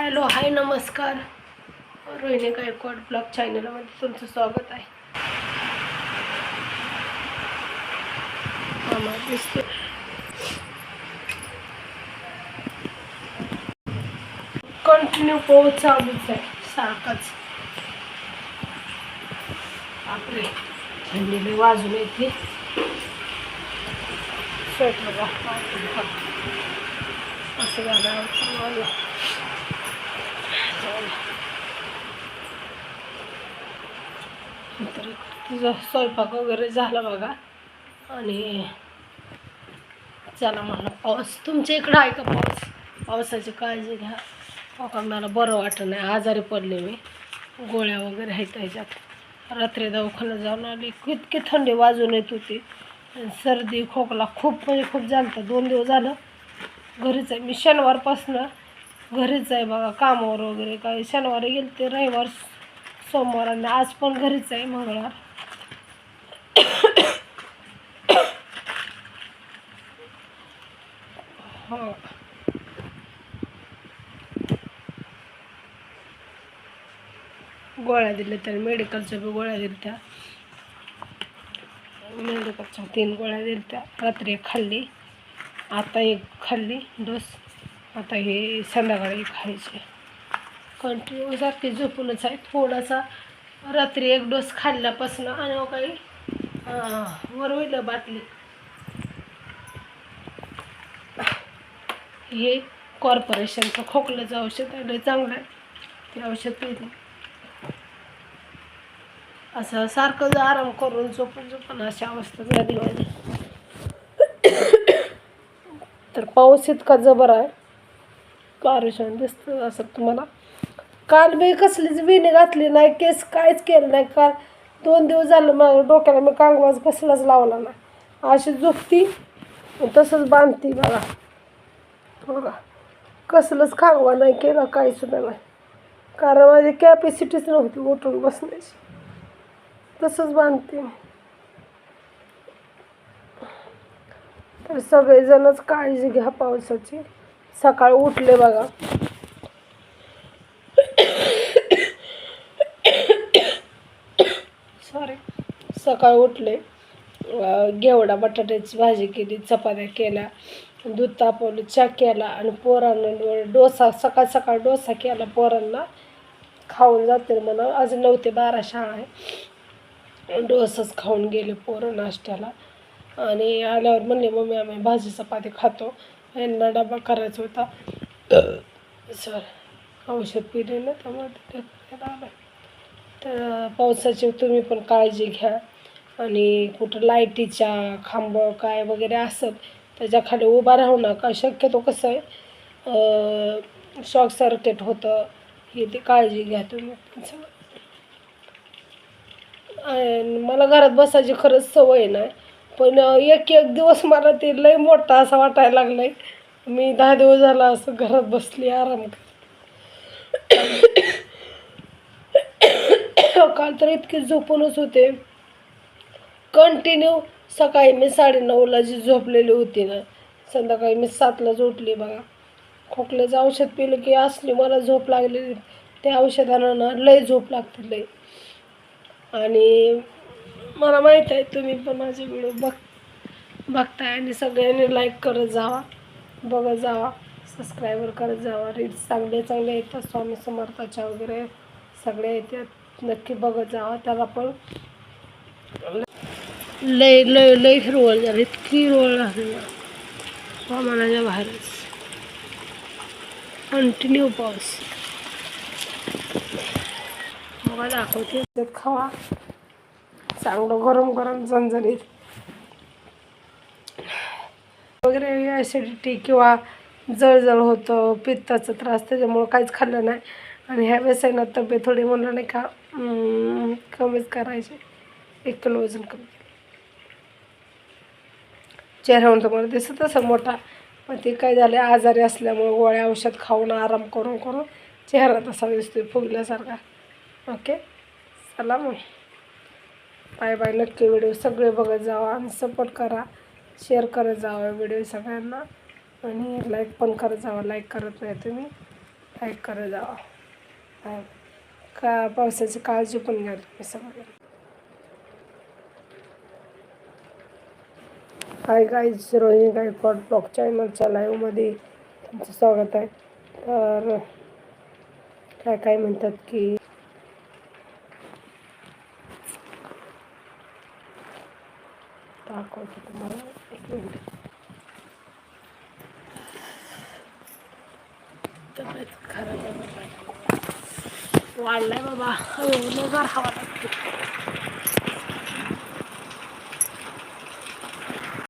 Hello hi नमस्कार. Rohini Gaikwad blog चॅनलमध्ये तुमचं स्वागत आहे. मामा दिसतो कंटिन्यू पाऊस चालूच आहे सारखाच. बापरे थंडीने वाजून येते. स्वेटर असं झालं तर तुझा स्वयंपाक वगैरे झाला बघा. आणि चला मला पाऊस तुमच्या इकडं आहे का पाऊस? पावसाची काळजी घ्या. बघा मला बरं वाटत नाही आजारी पडले मी. गोळ्या वगैरे आहेत त्याच्यात. रात्री दवाखान्यात जाऊन आली इतकी थंडी वाजून येत होती. आणि सर्दी खोकला खूप म्हणजे खूप झालं दोन दिवस झालं. घरीच आहे. मी शनिवारपासनं घरीच आहे बघा कामावर वगैरे काय शनिवारी गेले ते रविवार सोमवार आणि आज पण घरीच आहे मंगळवार. हां. गोळ्या दिल्या त्याने मेडिकलच्या बी गोळ्या दिल्या त्या. मेडिकलच्या तीन गोळ्या दिल्या त्या. रात्री एक खाल्ली आता एक खाल्ली डोस. आता हे संध्याकाळी खायचे. कंटिन्यू सारखी झोपूनच आहे थोडासा रात्री एक डोस खाल्ल्यापासून आणि काही काही वरविलं बाटली. हे कॉर्पोरेशनचं खोकल्याचं औषध आहे चांगलं आहे. ते औषध पिलं असं सारखं जर आराम करून झोपून झोपून अशा अवस्था झाली माझी. तर पाऊस इतका जबर आहे. कार्यक्षण दिसतं असं तुम्हाला. काल मी कसलीच विणी घातली नाही केस काहीच केलं नाही. काल दोन दिवस झालं मग डोक्याला मी कांगवाज कसलाच लावला नाही. अशी झोपती तसंच बांधती बघा. बघा. कसलंच खांगवा नाही केला काही सुद्धा नाही. कारण माझी कॅपॅसिटीच नव्हती उठून बसण्याची. तसंच बांधते तर सगळेजणच काळजी घ्या पावसाची. सकाळी उठले बघा. सॉरी सकाळी उठले. अं, घेवडा बटाट्याची भाजी केली चपात्या केल्या दूध तापवलं चहा केला आणि पोरांना डोसा सकाळ सकाळ डोसा केला पोरांना. खाऊन जाते म्हणा आज नऊ ते बारा शाळा आहे. डोसाच खाऊन गेले पोरं नाश्त्याला. आणि आल्यावर म्हणले मम्मी आम्ही भाजी चपाती खातो. यांना डबा करायचा होता. सर औषध पिले ना त्यामुळे ते डबा आला. तर पावसाची तुम्ही पण काळजी घ्या. आणि कुठं लाईटीच्या खांब काय वगैरे असत त्याच्याखाली उभा राहू नका. शक्यतो कसं आहे शॉक सर्किट होतं हे ते काळजी घ्या तुम्ही. मला घरात बसायची खरंच सवय नाही. पण एक एक दिवस मला ते लय मोठा असा वाटायला लागलाय. मी दहा दिवस झाला असं घरात बसली आराम करत. काल तर इतके झोपूनच होते. कंटिन्यू सकाळी मी साडेनऊला जी झोपलेली होती ना संध्याकाळी मी सातलाच उठली बघा. खोकल्याचं औषध पिलं की असली मला झोप लागलेली. त्या औषधानं ना लय झोप लागते लय. आणि मला माहीत आहे तुम्ही पण माझे व्हिडिओ बघ बघताय आणि सगळ्यांनी लाईक करत जावा बघत जावा सबस्क्रायबर करत जावा. रील्स चांगले चांगले येतात स्वामी समर्थाच्या वगैरे सगळे येतात नक्की बघत जावा. त्याला पण लय लय लय हिरवळ झाली इतकी हिरवळ झाली. ना हवामानाच्या बाहेरच कंटिन्यू पाऊस मला दाखवते. खावा. चांगलं गरम गरम झणझणीत. वगैरे ॲसिडिटी किंवा जळजळ होतं पित्ताचा त्रास त्याच्यामुळं काहीच खाल्लं नाही. आणि ह्या व्यसनात तब्येत थोडी म्हणलं नाही का कमीच करायची. एक किलो वजन कमी चेहऱ्यावरून तुम्हाला दिसत असं मोठा. पण ते काय झाले आजारी असल्यामुळे गोळ्या औषध खाऊन आराम करून करून चेहरा तसा दिसतोय फुगल्यासारखा. ओके? चला मग. बाय बाय नक्की व्हिडिओ सगळे बघत जावा आणि सपोर्ट करा. शेअर करत जावा व्हिडिओ सगळ्यांना. आणि लाईक पण करत जावा. लाईक करत नाही तुम्ही लाईक करत जावा. का पावसाची काळजी पण घ्या तुम्ही सगळे. Hi guys Rohini Gaikwad blog चॅनलच्या लाईव्हमध्ये तुमचं स्वागत आहे. तर काय काय म्हणतात की दाखवतो तुम्हाला. एक मिनिट. तब्येत खराब आहे वाढलाय बाबा. हळूहळू गार हवा लागते.